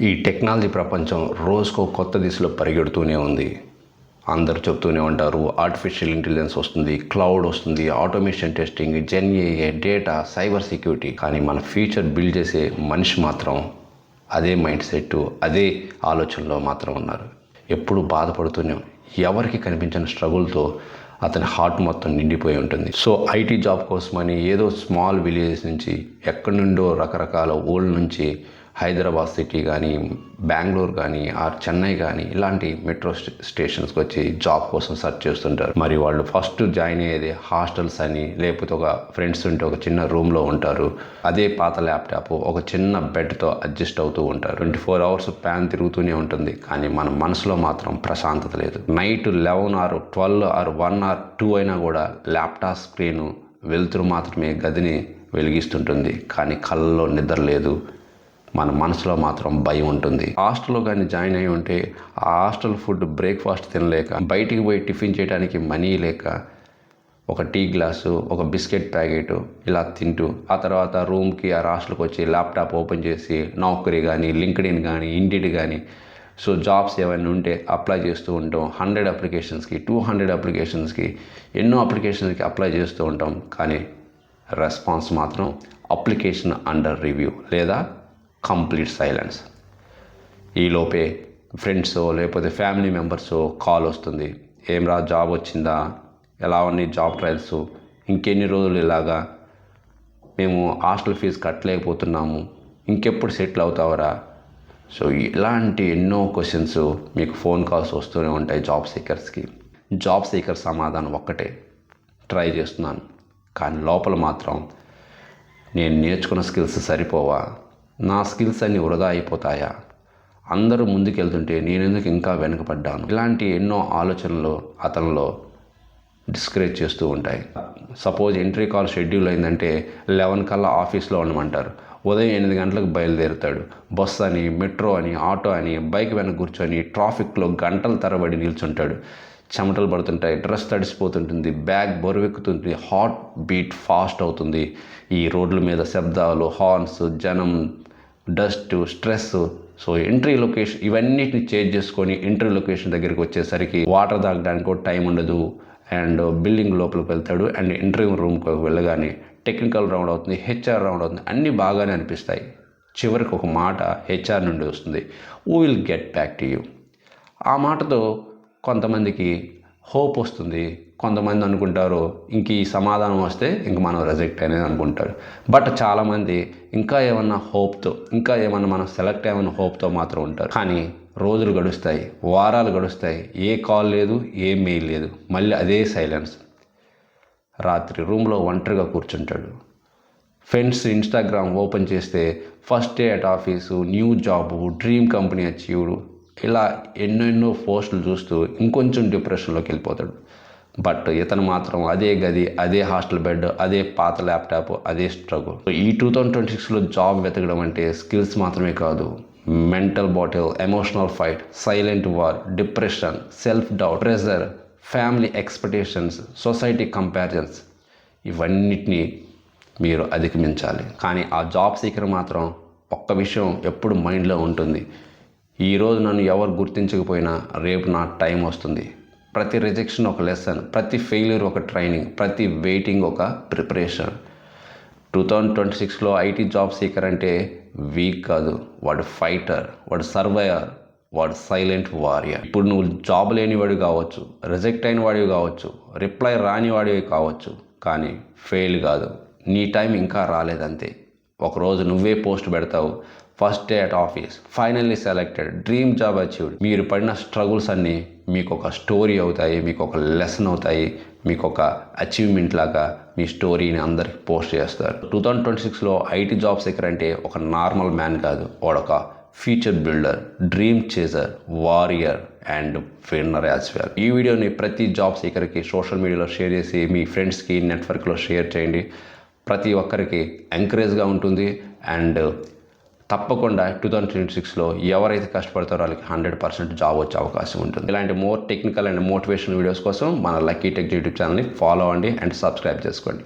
ఈ టెక్నాలజీ ప్రపంచం రోజుకో కొత్త దిశలో పరిగెడుతూనే ఉంది. అందరు చెప్తూనే ఉంటారు ఆర్టిఫిషియల్ ఇంటెలిజెన్స్ వస్తుంది క్లౌడ్ వస్తుంది automation testing gen AI data cyber security కానీ మన ఫ్యూచర్ బిల్డ్ చేసే మనిషి మాత్రం అదే మైండ్ సెట్ అదే ఆలోచనలో మాత్రం ఉన్నారు. ఎప్పుడు బాధపడుతూనే ఎవరికి కనిపించిన స్ట్రగుల్తో అతని హార్ట్ మొత్తం నిండిపోయి ఉంటుంది. సో ఐటీ జాబ్ కోసమని ఏదో స్మాల్ విలేజ్ నుంచి ఎక్కడి నుండో రకరకాల ఊళ్ళ నుంచి హైదరాబాద్ సిటీ కానీ బెంగళూరు కానీ ఆర్ చెన్నై కానీ ఇలాంటి మెట్రో స్టే- స్టేషన్స్కి వచ్చి జాబ్ కోసం సెర్చ్ చేస్తుంటారు. మరి వాళ్ళు ఫస్ట్ జాయిన్ అయ్యేది హాస్టల్స్ అని లేకపోతే ఒక ఫ్రెండ్స్ ఉంటే ఒక చిన్న రూమ్లో ఉంటారు. అదే పాత ల్యాప్టాప్ ఒక చిన్న బెడ్తో అడ్జస్ట్ అవుతూ ఉంటారు. ట్వంటీ ఫోర్ అవర్స్ ప్యాన్ తిరుగుతూనే ఉంటుంది. కానీ మన మనసులో మాత్రం ప్రశాంతత లేదు. Night eleven or twelve or one or two అయినా కూడా ల్యాప్టాప్ స్క్రీన్ వెలుతురు మాత్రమే గదిని వెలిగిస్తుంటుంది. కానీ కళ్ళలో నిద్ర లేదు. మన మనసులో మాత్రం భయం ఉంటుంది. హాస్టల్లో కానీ జాయిన్ అయి ఉంటే ఆ హాస్టల్ ఫుడ్ బ్రేక్ఫాస్ట్ తినలేక బయటికి పోయి టిఫిన్ చేయడానికి మనీ లేక ఒక టీ గ్లాసు ఒక బిస్కెట్ ప్యాకెట్ ఇలా తింటూ ఆ తర్వాత రూమ్కి ఆ హాస్టల్కి వచ్చి ల్యాప్టాప్ ఓపెన్ చేసి నౌకరీ కానీ లింక్డ్ఇన్ కానీ ఇండిడ్ కానీ సో జాబ్స్ ఏమైనా ఉంటే అప్లై చేస్తూ ఉంటాం. హండ్రెడ్ అప్లికేషన్స్కి టూ హండ్రెడ్ అప్లికేషన్స్కి ఎన్నో అప్లికేషన్స్కి అప్లై చేస్తూ ఉంటాం. కానీ రెస్పాన్స్ మాత్రం అప్లికేషన్ అండర్ రివ్యూ లేదా కంప్లీట్ సైలెన్స్. ఈలోపే ఫ్రెండ్స్ లేకపోతే ఫ్యామిలీ మెంబర్స్ కాల్ వస్తుంది. ఏం రా జాబ్ వచ్చిందా? ఎలా ఉన్నాయి జాబ్ ట్రయల్స్? ఇంకెన్ని రోజులు ఇలాగా మేము హాస్టల్ ఫీజు కట్టలేకపోతున్నాము. ఇంకెప్పుడు సెటిల్ అవుతావరా? సో ఇలాంటి ఎన్నో క్వశ్చన్స్ మీకు ఫోన్ కాల్స్ వస్తూనే ఉంటాయి జాబ్ సీకర్స్కి. జాబ్ సీకర్ సమాధానం ఒక్కటే. ట్రై చేస్తున్నాను. కానీ లోపల మాత్రం నేను నేర్చుకున్న స్కిల్స్ సరిపోవా? నా స్కిల్స్ అన్నీ వృధా అయిపోతాయా? అందరూ ముందుకెళ్తుంటే నేనెందుకు ఇంకా వెనుకపడ్డాను ఇలాంటి ఎన్నో ఆలోచనలు అతనిలో డిస్కరేజ్ చేస్తూ ఉంటాయి. సపోజ్ ఎంట్రీ కాల్ షెడ్యూల్ అయిందంటే లెవెన్ కల్లా ఆఫీస్లో ఉండమంటారు. ఉదయం ఎనిమిది గంటలకు బయలుదేరుతాడు. బస్ అని మెట్రో అని ఆటో అని బైక్ వెనక కూర్చొని ట్రాఫిక్లో గంటల తరబడి నిల్చుంటాడు. చెమటలు పడుతుంటాయి డ్రెస్ తడిసిపోతుంటుంది బ్యాగ్ బరువెక్కుతుంది హార్ట్ బీట్ ఫాస్ట్ అవుతుంది. ఈ రోడ్ల మీద శబ్దాలు హార్న్స్ జనం dust stress. So entry location ఇవన్నిటిని చేంజ్ చేసుకొని ఎంట్రీ లొకేషన్ దగ్గరికి వచ్చేసరికి వాటర్ తాగడానికి టైం ఉండదు. అండ్ బిల్డింగ్ లోపలికి వెళ్తాడు అండ్ ఎంట్రీ రూమ్కి వెళ్ళగానే టెక్నికల్ రౌండ్ అవుతుంది హెచ్ఆర్ రౌండ్ అవుతుంది అన్నీ బాగానే అనిపిస్తాయి. చివరికి ఒక మాట హెచ్ఆర్ నుండి వస్తుంది we will get back to you ఆ మాటతో కొంతమందికి హోప్ వస్తుంది. కొంతమంది అనుకుంటారు ఇంక ఈ సమాధానం వస్తే ఇంక మనం రిజెక్ట్ అనేది అనుకుంటారు. బట్ చాలామంది ఇంకా ఏమన్నా హోప్తో ఇంకా ఏమన్నా మనం సెలెక్ట్ అయ్యామన్న హోప్తో మాత్రం ఉంటారు. కానీ రోజులు గడుస్తాయి వారాలు గడుస్తాయి ఏ కాల్ లేదు ఏ మెయిల్ లేదు. మళ్ళీ అదే సైలెన్స్ రాత్రి రూమ్లో ఒంటరిగా కూర్చుంటాడు. ఫ్రెండ్స్ ఇన్స్టాగ్రామ్ ఓపెన్ చేస్తే first day at office new job dream company achieved ఇలా ఎన్నెన్నో పోస్టులు చూస్తూ ఇంకొంచెం డిప్రెషన్లోకి వెళ్ళిపోతాడు. బట్ ఇతను మాత్రం అదే గది అదే హాస్టల్ బెడ్ అదే పాత ల్యాప్టాప్ అదే స్ట్రగుల్. ఈ టూ థౌజండ్ ట్వంటీ సిక్స్లో జాబ్ వెతకడం అంటే స్కిల్స్ మాత్రమే కాదు. Mental battle emotional fight silent war depression self doubt pressure family expectations society comparisons ఇవన్నిటినీ మీరు అధిగమించాలి. కానీ ఆ జాబ్ సీకర్ మాత్రం ఒక్క విషయం ఎప్పుడు మైండ్లో ఉంటుంది. ఈరోజు నన్ను ఎవరు గుర్తించకపోయినా రేపు నా టైం వస్తుంది. ప్రతి రిజెక్షన్ ఒక లెసన్ ప్రతి ఫెయిల్యూర్ ఒక ట్రైనింగ్ ప్రతి వెయిటింగ్ ఒక ప్రిపరేషన్ టూ థౌజండ్ ట్వంటీ సిక్స్లో ఐటీ జాబ్ సీకర్ అంటే వీక్ కాదు. వాడు ఫైటర్ వాడు సర్వయర్ వాడు సైలెంట్ వారియర్ ఇప్పుడు నువ్వు జాబ్ లేనివాడు కావచ్చు రిజెక్ట్ అయిన వాడివి కావచ్చు రిప్లై రానివాడివి కావచ్చు కానీ ఫెయిల్ కాదు. నీ టైం ఇంకా రాలేదంతే. ఒకరోజు నువ్వే పోస్ట్ పెడతావు first day at office. Finally selected dream job achieved మీరు పడిన స్ట్రగుల్స్ అన్నీ మీకు ఒక స్టోరీ అవుతాయి మీకు ఒక లెసన్ అవుతాయి మీకు ఒక అచీవ్మెంట్ లాగా మీ స్టోరీని అందరికి పోస్ట్ చేస్తారు. టూ థౌజండ్ ట్వంటీ సిక్స్లో ఐటీ జాబ్ సెకర్ అంటే ఒక నార్మల్ మ్యాన్ కాదు. వాడొక future builder dream chaser warrior and winner as well ఈ వీడియోని ప్రతి జాబ్ సీకర్కి సోషల్ మీడియాలో షేర్ చేసి మీ ఫ్రెండ్స్కి నెట్వర్క్లో షేర్ చేయండి. ప్రతి ఒక్కరికి ఎంకరేజ్గా ఉంటుంది. అండ్ తప్పకుండా టూ థౌజండ్ ట్వంటీ సిక్స్లో ఎవరైతే కష్టపడతారో వాళ్ళకి హండ్రెడ్ పర్సెంట్ జాబ్ వచ్చే అవకాశం ఉంటుంది. ఇలాంటి more technical and motivation videos కోసం మన లక్కీ టెక్ యూట్యూబ్ ఛానల్ని ఫాలో అవ్వండి అండ్ సబ్స్క్రైబ్ చేసుకోండి.